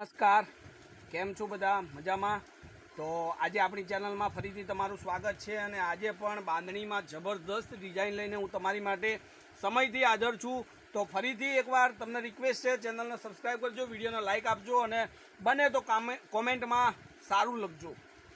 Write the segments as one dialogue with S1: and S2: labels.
S1: નમસ્કાર. કેમ છો બધા? મજામાં? તો આજે આપણી ચેનલમાં ફરીથી તમારું સ્વાગત છે અને આજે પણ બાંધણીમાં જબરદસ્ત ડિઝાઇન લઈને હું તમારી માટે સમયથી હાજર છું. તો ફરીથી એકવાર તમને રિક્વેસ્ટ છે, ચેનલને સબસ્ક્રાઈબ કરજો, વિડીયોને લાઇક આપજો અને બને તો કામે કોમેન્ટમાં સારું લખજો.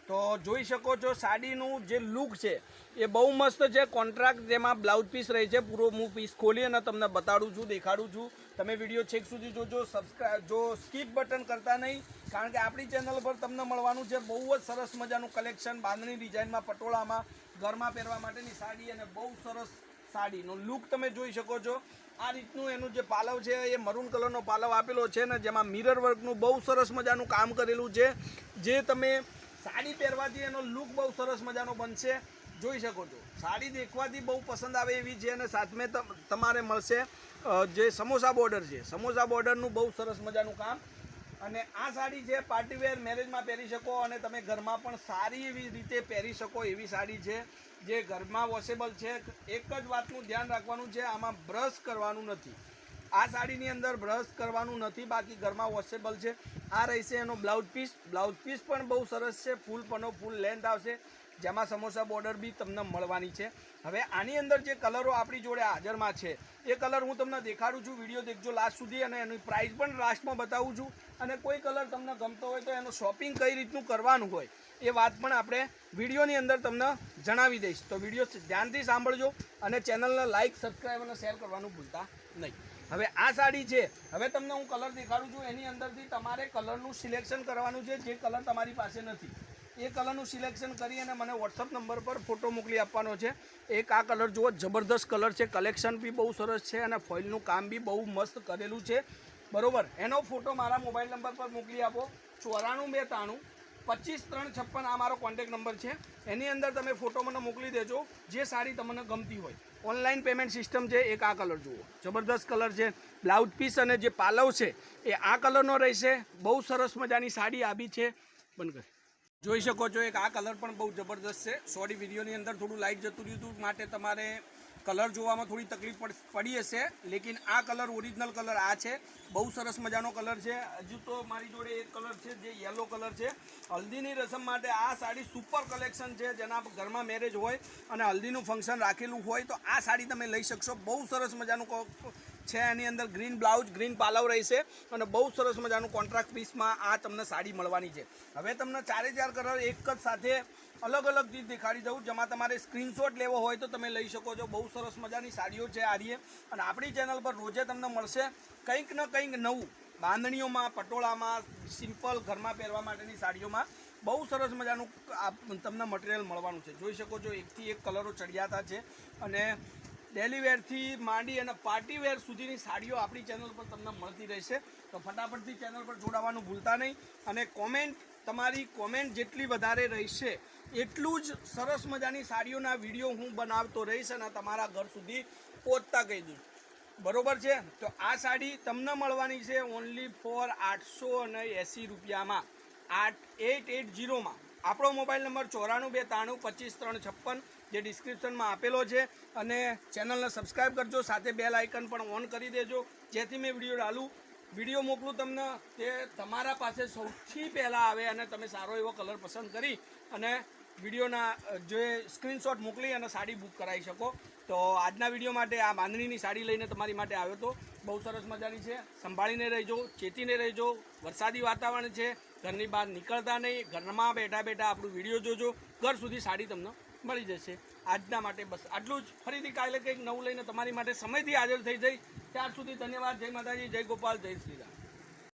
S1: તો જોઈ શકો છો સાડીનું જે લુક છે, એ બહુ મસ્ત છે. કોન્ટ્રાક્ટ જેમાં બ્લાઉઝ પીસ રહે છે, પૂરો હું પીસ ખોલી અને તમને બતાડું છું, દેખાડું છું. તમે વીડિયો છેક સુધી જોજો સબસ્ક્રાઈબ જો સ્કીપ બટન કરતા નહીં, કારણ કે આપણી ચેનલ પર તમને મળવાનું છે બહુ જ સરસ મજાનું કલેક્શન બાંધણી ડિઝાઇનમાં પટોળામાં, ઘરમાં પહેરવા માટેની સાડી અને બહુ સરસ સાડીનો લુક તમે જોઈ શકો છો. આ રીતનું એનું જે પાલવ છે, એ મરૂન કલરનો પાલવ આપેલો છે ને, જેમાં મિરર વર્કનું બહુ સરસ મજાનું કામ કરેલું છે. જે તમે સાડી પહેરવાથી એનો લુક બહુ સરસ મજાનો બનશે. જોઈ શકો છો. સાડી દેખવાથી બહુ પસંદ આવે એવી છે અને સાથમે તમ- તમારે મળશે જે સમોસા બોર્ડર છે. સમોસા બોર્ડરનું બહુ સરસ મજાનું કામ. અને આ સાડી છે પાર્ટીવેર મેરેજમાં પહેરી શકો અને તમે ઘરમાં પણ સારી એવી રીતે પહેરી શકો એવી સાડી છે, જે ઘરમાં વોશેબલ છે. એક જ વાતનું ધ્યાન રાખવાનું છે, આમાં બ્રશ કરવાનું નથી. આ સાડીની અંદર બ્રશ કરવાનું નથી, બાકી ઘરમાં વોશેબલ છે. આ રહેશે એનો બ્લાઉઝ પીસ બ્લાઉઝ પીસ પણ બહુ સરસ છે, ફૂલ પનો ફૂલ લેન્થ આવશે, જેમાં સમોસા બોર્ડર બી તમને મળવાની છે. હવે આની અંદર જે કલરો આપણી જોડે હાજરમાં છે, એ કલર હું તમને દેખાડું છું, વીડિયો દેખજો લાસ્ટ સુધી અને એની પ્રાઇસ પણ લાસ્ટમાં બતાવું છું. અને કોઈ કલર તમને ગમતો હોય તો એનું શોપિંગ કઈ રીતનું કરવાનું હોય, એ વાત પણ આપણે વિડીયોની અંદર તમને જણાવી દઈશ. તો વીડિયો ધ્યાનથી સાંભળજો અને ચેનલને લાઇક સબસ્ક્રાઈબ અને શેર કરવાનું ભૂલતા નહીં. હવે આ સાડી છે. હવે તમને હું કલર દેખાડું છું. એની અંદરથી તમારે કલરનું સિલેક્શન કરવાનું છે. જે કલર તમારી પાસે નથી. એ કલરનું સિલેક્શન કરી અને મને વોટ્સઅપ નંબર પર ફોટો મોકલી આપવાનો છે. એક આ કલર જુઓ, જબરદસ્ત કલર છે. કલેક્શન બી બહુ સરસ છે અને ફોઇલનું કામ બી બહુ મસ્ત કરેલું છે. બરોબર? એનો ફોટો મારા મોબાઈલ નંબર પર મોકલી આપો. ચોરાણું બે ત્રાણું પચીસ ત્રણ છપ્પન આ મારો કોન્ટેક નંબર છે. એની અંદર તમે ફોટો મને મોકલી દેજો. જે સાડી તમને ગમતી હોય. ઓનલાઈન પેમેન્ટ સિસ્ટમ છે, એક આ કલર જુઓ. જબરદસ્ત કલર છે. બ્લાઉઝ પીસ અને જે પાલવ છે, એ આ કલરનો રહેશે. બહુ સરસ મજાની સાડી આવી છે. બંધ કરી. જોઈ શકો છો, એક આ કલર પણ બહુ જબરદસ્ત છે. સોરી વિડીયોની અંદર થોડું લાઇટ જતું રહ્યું હતું. માટે તમારે કલર જોવામાં થોડી તકલીફ પડ- હશે, લેકિન આ કલર ઓરિજિનલ કલર આ છે. બહુ સરસ મજાનો કલર છે. હજુ તો મારી જોડે એક કલર છે જે યલો કલર છે. હલ્દીની રસમ માટે આ સાડી સુપર કલેક્શન છે, જેના ઘરમાં મેરેજ હોય અને હલ્દીનું ફંક્શન રાખેલું હોય, તો આ સાડી તમે લઈ શકશો. બહુ સરસ મજાનું છે એની અંદર ગ્રીન બ્લાઉઝ ગ્રીન પાલવ રહેશે અને બહુ સરસ મજાનું કોન્ટ્રાક્ટ પીસમાં આ તમને સાડી મળવાની છે. હવે તમને ચારે ચાર કલર એક જ સાથે અલગ અલગ ચીજ દેખાડી દઉં. જેમાં તમારે સ્ક્રીનશોટ લેવો હોય તો તમે લઈ શકો છો. બહુ સરસ મજાની સાડીઓ છે આ રીએ. અને આપણી ચેનલ પર રોજે તમને મળશે કંઈક ને કંઈક નવું. બાંધણીઓમાં, પટોળામાં સિમ્પલ ઘરમાં પહેરવા માટેની સાડીઓમાં બહુ સરસ મજાનું તમને મટીરિયલ મળવાનું છે. જોઈ શકો છો, એકથી એક કલરો ચડિયાતા છે. અને ડેલી વેરથી માંડી અને પાર્ટી વેર સુધીની સાડીઓ આપણી ચેનલ પર તમને મળતી રહેશે. તો ફટાફટથી ચેનલ પર જોડાવાનું ભૂલતા નહીં અને કોમેન્ટ, તમારી કોમેન્ટ જેટલી વધારે રહેશે, એટલું જ સરસ મજાની સાડીઓના વીડિયો હું બનાવતો રહીશ અને તમારા ઘર સુધી પહોંચતા કહી દઉં. બરોબર છે? તો આ સાડી તમને મળવાની છે ઓનલી ફોર આઠસો અને એંસી રૂપિયામાં. આઠ એટ એટ જીરોમાં આપણો મોબાઈલ નંબર ચોરાણું બે ત્રાણું પચીસ ત્રણ છપ્પન જે ડિસ્ક્રિપ્શનમાં આપેલો છે. અને ચેનલને સબસ્ક્રાઈબ કરજો, સાથે બેલ આઇકન પણ ઓન કરી દેજો. જેથી મેં વીડિયો ડાલું. વીડિયો મોકલું તમને તે તમારા પાસે સૌથી પહેલાં આવે અને તમે સારો એવો કલર પસંદ કરી અને વિડીયોના જે સ્ક્રીનશોટ મોકલી અને સાડી બુક કરાવી શકો. તો આજના વીડિયો માટે આ બાંધણીની સાડી લઈને તમારી માટે આવ્યો તો બહુ સરસ મજાની છે. સંભાળીને રહેજો, ચેતીને રહેજો. વરસાદી વાતાવરણ છે. ઘરની બહાર નીકળતા નહીં. ઘરમાં બેઠા બેઠા આપણું વીડિયો જોજો. ઘર સુધી સાડી તમને મળી જશે. આજના માટે બસ આટલું જ. ફરીથી કાલે કંઈક નવું લઈને તમારી માટે સમયથી હાજર થઈ જઈ. ત્યાર સુધી ધન્યવાદ. જય માતાજી. જય ગોપાલ. જય શ્રીરામ